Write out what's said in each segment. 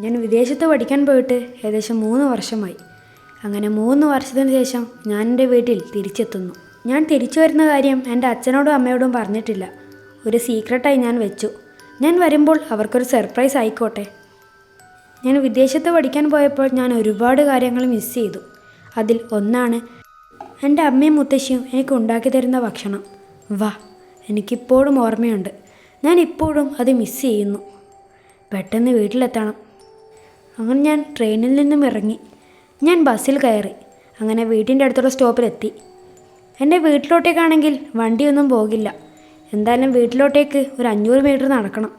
ഞാൻ വിദേശത്ത് പഠിക്കാൻ പോയിട്ട് ഏകദേശം മൂന്ന് വർഷമായി. അങ്ങനെ മൂന്ന് വർഷത്തിന് ശേഷം ഞാൻ എന്റെ വീട്ടിൽ തിരിച്ചെത്തുന്നു. ഞാൻ തിരിച്ചു വരുന്ന കാര്യം എന്റെ അച്ഛനോടും അമ്മയോടും പറഞ്ഞിട്ടില്ല. ഒരു സീക്രട്ടായി ഞാൻ വെച്ചു. ഞാൻ വരുമ്പോൾ അവർക്കൊരു സർപ്രൈസ് ആയിക്കോട്ടെ. ഞാൻ വിദേശത്ത് പഠിക്കാൻ പോയപ്പോൾ ഞാൻ ഒരുപാട് കാര്യങ്ങൾ മിസ് ചെയ്തു. അതിൽ ഒന്നാണ് എന്റെ അമ്മയും മുത്തശ്ശിയും എനിക്ക് ഉണ്ടാക്കി തരുന്ന ഭക്ഷണം. വാ എനിക്കിപ്പോഴും ഓർമ്മയുണ്ട്. ഞാൻ ഇപ്പോഴും അത് മിസ് ചെയ്യുന്നു. പെട്ടെന്ന് വീട്ടിലെത്തണം. അങ്ങനെ ഞാൻ ട്രെയിനിൽ നിന്നും ഇറങ്ങി. ഞാൻ ബസ്സിൽ കയറി. അങ്ങനെ വീട്ടിന്റെ അടുത്തുള്ള സ്റ്റോപ്പിലെത്തി. എന്റെ വീട്ടിലോട്ടേക്കാണെങ്കിൽ വണ്ടിയൊന്നും പോകില്ല. എന്തായാലും വീട്ടിലോട്ടേക്ക് ഒരു അഞ്ഞൂറ് മീറ്റർ നടക്കണം.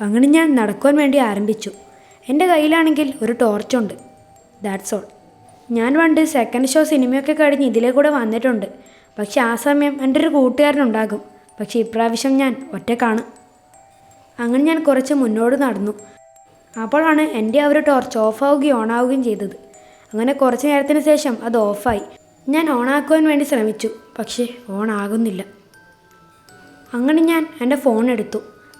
അങ്ങനെ ഞാൻ നടക്കുവാൻ വേണ്ടി ആരംഭിച്ചു. എന്റെ കയ്യിലാണെങ്കിൽ ഒരു ടോർച്ചുണ്ട്. ദാറ്റ്സ് ഓൾ ഞാൻ പണ്ട് സെക്കൻഡ് ഷോ സിനിമയൊക്കെ കഴിഞ്ഞ് ഇതിലേ കൂടെ വന്നിട്ടുണ്ട്. പക്ഷെ ആ സമയം എന്റെ ഒരു കൂട്ടുകാരനുണ്ടാകും. പക്ഷേ ഇപ്രാവശ്യം ഞാൻ ഒറ്റക്കാണ്. അങ്ങനെ ഞാൻ കുറച്ച് മുന്നോട്ട് നടന്നു. അപ്പോഴാണ് എന്റെ ആ ഒരു ടോർച്ച് ഓഫാവുകയും ആവുകയും ചെയ്തത്. അങ്ങനെ കുറച്ച് നേരത്തിന് ശേഷം അത് ഓഫായി ഞാൻ ഓണാക്കുവാൻ വേണ്ടി ശ്രമിച്ചു പക്ഷേ ഓൺ ആകുന്നില്ല. അങ്ങനെ ഞാൻ എന്റെ ഫോൺ എടുത്തു.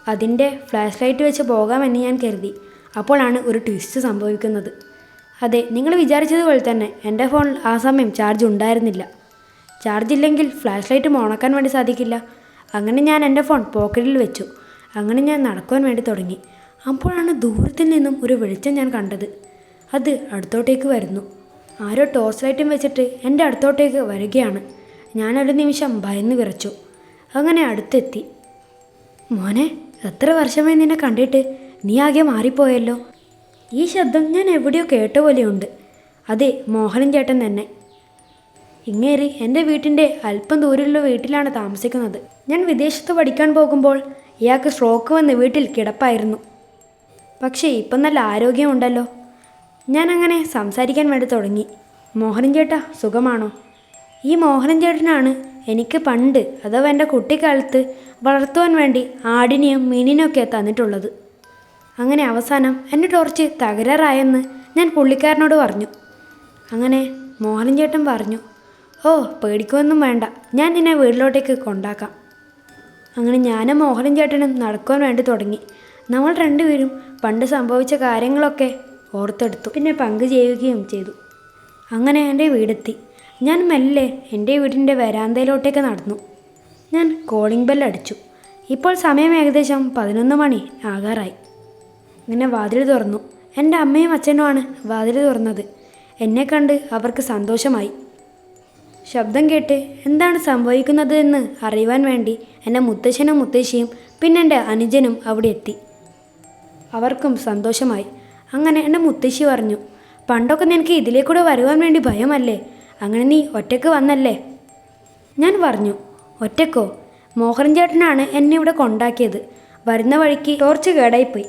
അതിന്റെ ഫ്ലാഷ് ലൈറ്റ് വെച്ച് പോകാമെന്ന് ഞാൻ കരുതി. അപ്പോഴാണ് ഒരു ട്വിസ്റ്റ് സംഭവിക്കുന്നത്. അതെ നിങ്ങൾ വിചാരിച്ചതുപോലെ തന്നെ എന്റെ ഫോണിൽ ആ സമയം ചാർജ് ഉണ്ടായിരുന്നില്ല. ചാർജ് ഇല്ലെങ്കിൽ ഫ്ലാഷ് ലൈറ്റ് ഓണാക്കാൻ വേണ്ടി സാധിക്കില്ല. അങ്ങനെ ഞാൻ എന്റെ ഫോൺ പോക്കറ്റിൽ വെച്ചു. അങ്ങനെ ഞാൻ നടക്കുവാൻ വേണ്ടി തുടങ്ങി. അപ്പോഴാണ് ദൂരത്തിൽ നിന്നും ഒരു വെളിച്ചം ഞാൻ കണ്ടത്. അത് അടുത്തോട്ടേക്ക് വരുന്നു. ആരോ ടോർച്ച് ലൈറ്റും വെച്ചിട്ട് എന്റെ അടുത്തോട്ടേക്ക് വരികയാണ്. ഒരു നിമിഷം ഭയന്ന് വിറച്ചു. അങ്ങനെ അടുത്തെത്തി. മോനെ എത്ര വർഷമായി നിന്നെ കണ്ടിട്ട് നീ ആകെ മാറിപ്പോയല്ലോ? ഈ ശബ്ദം ഞാൻ എവിടെയോ കേട്ട പോലെയുണ്ട്. അതെ മോഹനൻ ചേട്ടൻ തന്നെ. ഇങ്ങേരി എന്റെ വീട്ടിന്റെ അല്പം ദൂരമുള്ള വീട്ടിലാണ് താമസിക്കുന്നത്. ഞാൻ വിദേശത്ത് പഠിക്കാൻ പോകുമ്പോൾ ഇയാൾക്ക് സ്ട്രോക്ക് വന്ന് വീട്ടിൽ കിടപ്പായിരുന്നു. പക്ഷേ ഇപ്പം നല്ല ആരോഗ്യമുണ്ടല്ലോ. ഞാനങ്ങനെ സംസാരിക്കാൻ വേണ്ടി തുടങ്ങി. മോഹനൻ ചേട്ടാ സുഖമാണോ? ഈ മോഹനൻ ചേട്ടനാണ് എനിക്ക് പണ്ട് അഥവാ എന്റെ കുട്ടിക്കാലത്ത് വളർത്തുവാൻ വേണ്ടി ആടിനെയും മീനിനെയൊക്കെ തന്നിട്ടുള്ളത്. അങ്ങനെ അവസാനം എന്റെ ടോർച്ച് തകരാറായെന്ന് ഞാൻ പുള്ളിക്കാരനോട് പറഞ്ഞു. അങ്ങനെ മോഹനൻ ചേട്ടൻ പറഞ്ഞു ഓ പേടിക്കുമൊന്നും വേണ്ട. ഞാൻ നിന്നെ വീട്ടിലോട്ടേക്ക് കൊണ്ടാക്കാം. അങ്ങനെ ഞാനും മോഹനൻ ചേട്ടനും നടക്കുവാൻ വേണ്ടി തുടങ്ങി. നമ്മൾ രണ്ടുപേരും പണ്ട് സംഭവിച്ച കാര്യങ്ങളൊക്കെ ഓർത്തെടുത്തു. പിന്നെ പങ്കുചെയ്യുകയും ചെയ്തു. അങ്ങനെ എന്റെ വീടെത്തി. ഞാൻ മെല്ലെ എന്റെ വീടിന്റെ വരാന്തയിലോട്ടേക്ക് നടന്നു. ഞാൻ കോളിംഗ് ബെൽ അടിച്ചു. ഇപ്പോൾ സമയം ഏകദേശം പതിനൊന്ന് മണി ആകാറായി. ഇങ്ങനെ വാതിൽ തുറന്നു. എന്റെ അമ്മയും അച്ഛനുമാണ് വാതിൽ തുറന്നത്. എന്നെ കണ്ട് അവർക്ക് സന്തോഷമായി. ശബ്ദം കേട്ട് എന്താണ് സംഭവിക്കുന്നത് എന്ന് അറിയുവാൻ വേണ്ടി എന്റെ മുത്തശ്ശനും മുത്തശ്ശിയും പിന്നെ എന്റെ അനുജനും അവിടെ എത്തി. അവർക്കും സന്തോഷമായി. അങ്ങനെ എന്റെ മുത്തശ്ശി പറഞ്ഞു പണ്ടൊക്കെ നിനക്ക് ഇതിലേക്കൂടെ വരുവാൻ വേണ്ടി ഭയമല്ലേ? അങ്ങനെ നീ ഒറ്റയ്ക്ക് വന്നല്ലേ? ഞാൻ പറഞ്ഞു ഒറ്റക്കോ? മോഹൻ ചേട്ടനാണ് എന്നെ ഇവിടെ കൊണ്ടാക്കിയത്. വരുന്ന വഴിക്ക് ടോർച്ച് കേടായിപ്പോയി.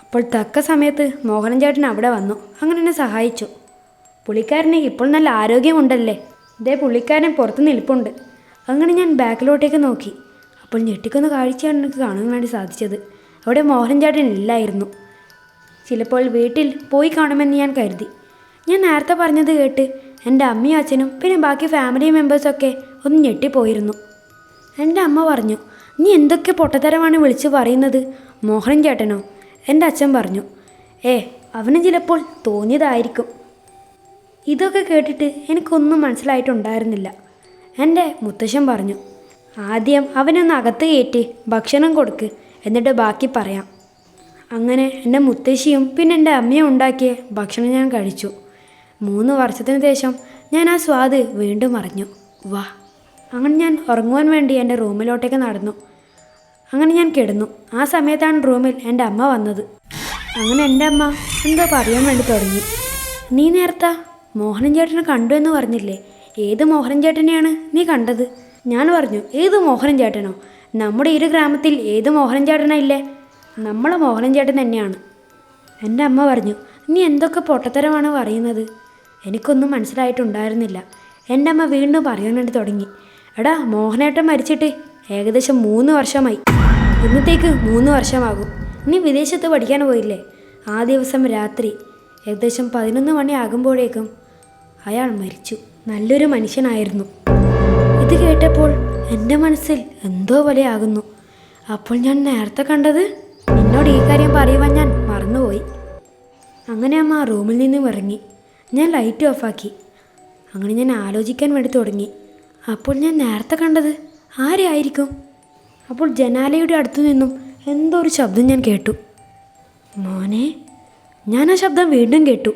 അപ്പോൾ തക്ക സമയത്ത് മോഹനൻ ചേട്ടൻ അവിടെ വന്നു. അങ്ങനെ എന്നെ സഹായിച്ചു. പുള്ളിക്കാരന് ഇപ്പോൾ നല്ല ആരോഗ്യമുണ്ടല്ലേ ഇതേ പുള്ളിക്കാരൻ പുറത്ത് നിൽപ്പുണ്ട്. അങ്ങനെ ഞാൻ ബാക്കിലോട്ടേക്ക് നോക്കി. അപ്പോൾ ഞെട്ടിക്കുന്ന കാഴ്ചയാണ് എനിക്ക് കാണാൻ വേണ്ടി സാധിച്ചത്. അവിടെ മോഹൻ ചേട്ടൻ ഇല്ലായിരുന്നു. ചിലപ്പോൾ വീട്ടിൽ പോയി കാണുമെന്ന് ഞാൻ കരുതി. ഞാൻ നേരത്തെ പറഞ്ഞത് കേട്ട് എന്റെ അമ്മയും അച്ഛനും പിന്നെ ബാക്കി ഫാമിലി മെമ്പേഴ്സൊക്കെ ഒന്ന് ഞെട്ടിപ്പോയിരുന്നു. എന്റെ അമ്മ പറഞ്ഞു നീ എന്തൊക്കെ പൊട്ടത്തരമാണ് വിളിച്ച് പറയുന്നത്? മോഹൻ ചേട്ടനോ? എന്റെ അച്ഛൻ പറഞ്ഞു ഏ അവന് ചിലപ്പോൾ തോന്നിയതായിരിക്കും. ഇതൊക്കെ കേട്ടിട്ട് എനിക്കൊന്നും മനസ്സിലായിട്ടുണ്ടായിരുന്നില്ല. എന്റെ മുത്തശ്ശൻ പറഞ്ഞു ആദ്യം അവനൊന്ന് അകത്ത് കയറ്റി ഭക്ഷണം കൊടുക്ക്. എന്നിട്ട് ബാക്കി പറയാം. അങ്ങനെ എന്റെ മുത്തശ്ശിയും പിന്നെ എന്റെ അമ്മയും ഉണ്ടാക്കിയ ഭക്ഷണം ഞാൻ കഴിച്ചു. മൂന്ന് വർഷത്തിന് ശേഷം ഞാൻ ആ സ്വാദ് വീണ്ടും അറിഞ്ഞു. വാ. അങ്ങനെ ഞാൻ ഉറങ്ങുവാൻ വേണ്ടി എന്റെ റൂമിലോട്ടേക്ക് നടന്നു. അങ്ങനെ ഞാൻ കിടന്നു. ആ സമയത്താണ് റൂമിൽ എന്റെ അമ്മ വന്നത്. അങ്ങനെ എന്റെ അമ്മ എന്തോ പറയാൻ വേണ്ടി തുടങ്ങി. നീ നേരത്തെ മോഹനൻ ചേട്ടനെ കണ്ടു എന്ന് പറഞ്ഞില്ലേ? ഏത് മോഹനൻ ചേട്ടനെയാണ് നീ കണ്ടത്? ഞാൻ പറഞ്ഞു ഏത് മോഹനൻ ചേട്ടനോ? നമ്മുടെ ഇരു ഗ്രാമത്തിൽ ഏത് മോഹനൻ ചേട്ടനാ ഇല്ലേ? നമ്മളെ മോഹനൻ ചേട്ടൻ തന്നെയാണ്. എന്റെ അമ്മ പറഞ്ഞു നീ എന്തൊക്കെ പൊട്ടത്തരമാണ് പറയുന്നത്? എനിക്കൊന്നും മനസ്സിലായിട്ടുണ്ടായിരുന്നില്ല. എന്റെ അമ്മ വീണ്ടും പറയാൻ വേണ്ടി തുടങ്ങി. എടാ മോഹനേട്ടൻ മരിച്ചിട്ട് ഏകദേശം മൂന്ന് വർഷമായി. ഇന്നത്തേക്ക് മൂന്ന് വർഷമാകും. നീ വിദേശത്ത് പഠിക്കാൻ പോയില്ലേ? ആ ദിവസം രാത്രി ഏകദേശം പതിനൊന്ന് മണി ആകുമ്പോഴേക്കും അയാൾ മരിച്ചു. നല്ലൊരു മനുഷ്യനായിരുന്നു. ഇത് കേട്ടപ്പോൾ എന്റെ മനസ്സിൽ എന്തോ പോലെയാകുന്നു. അപ്പോൾ ഞാൻ നേരത്തെ കണ്ടത് എന്നോട് ഈ കാര്യം പറയുവാൻ ഞാൻ മറന്നുപോയി. അങ്ങനെ അമ്മ ആ റൂമിൽ നിന്നും ഇറങ്ങി ഞാൻ ലൈറ്റ് ഓഫാക്കി അങ്ങനെ ഞാൻ ആലോചിക്കാൻ വേണ്ടി തുടങ്ങി. അപ്പോൾ ഞാൻ നേരത്തെ കണ്ടത് ആരെയായിരിക്കും അപ്പോൾ ജനാലയുടെ അടുത്തു നിന്നും എന്തോ ഒരു ശബ്ദം ഞാൻ കേട്ടു. മോനെ ഞാൻ ആ ശബ്ദം വീണ്ടും കേട്ടു.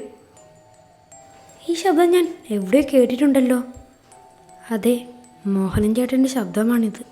ഈ ശബ്ദം ഞാൻ എവിടെയോ കേട്ടിട്ടുണ്ടല്ലോ. അതെ മോഹനൻ ചേട്ടന്റെ ശബ്ദമാണിത്.